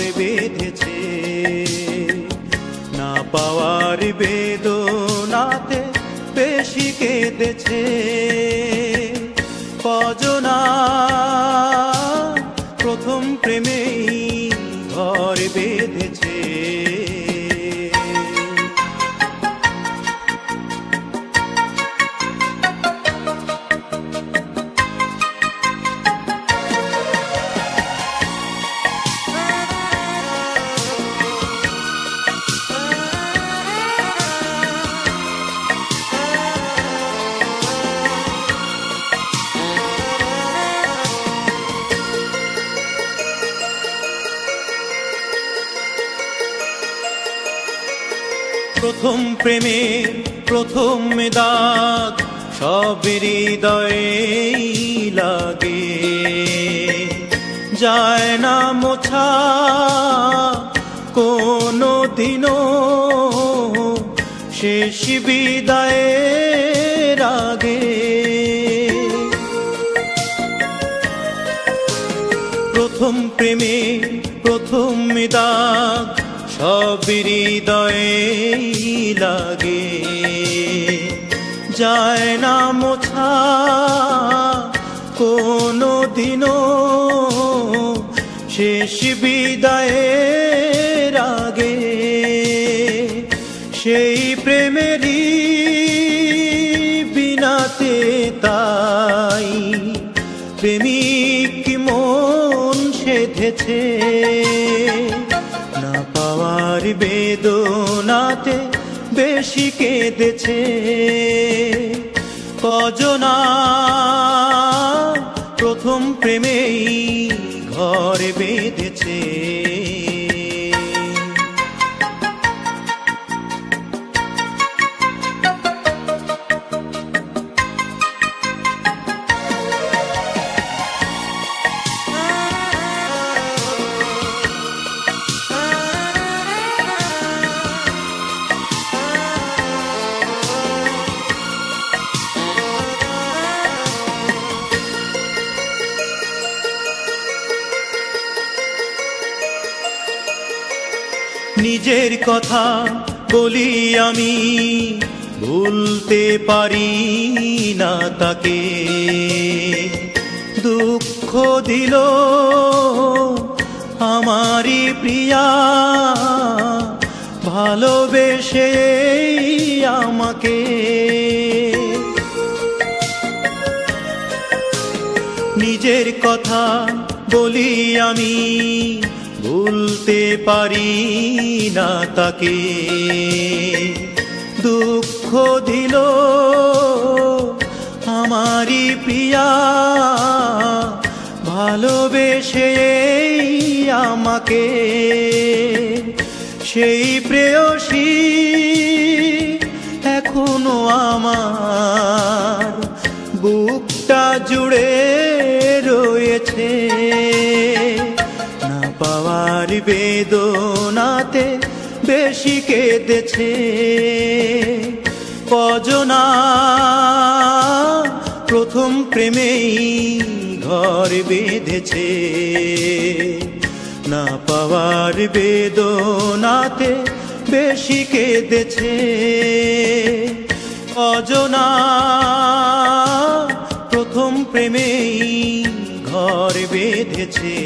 ঘর বেঁধেছে। না পাওয়ার বেদনাতে বেশি কেঁদেছে। প্রথম প্রেমে, প্রথম দাগ সব হৃদয়ে লাগে। যায় না মোছা কোনো দিনও শেষ বিদায়ের আগে। প্রথম প্রেমে, প্রথম দাগ সব হৃদয়ে লাগে। যায় না মোছা কোনো দিনও শেষ বিদায়ের আগে সেই প্রেমেরই বিনাতে তাই প্রেমিক মন সেধেছে। পাওয়ার বেদনাতে বেশি কেঁদেছে। কজনা প্রথম প্রেমেই ঘর বেঁধেছে। নিজের কথা বলি আমি, ভুলতে পারি না তাকে। দুঃখ দিল আমারই প্রিয়া, ভালোবেসে আমাকে। নিজের কথা বলি আমি ভুলতে পারি না তাকে। দুঃখ দিল আমারই প্রিয়া। ভালোবেসে আমাকে। সেই প্রেয়সী এখনও আমার। বুকটা জুড়ে রয়েছে। পাওয়ার বেদনাতে বেশি কেঁদেছে। কজনা প্রথম প্রেমেই ঘর বেঁধেছে। না পাওয়ার বেদনাতে বেশি কেঁদেছে। অজনা প্রথম প্রেমেই ঘর বেঁধেছে।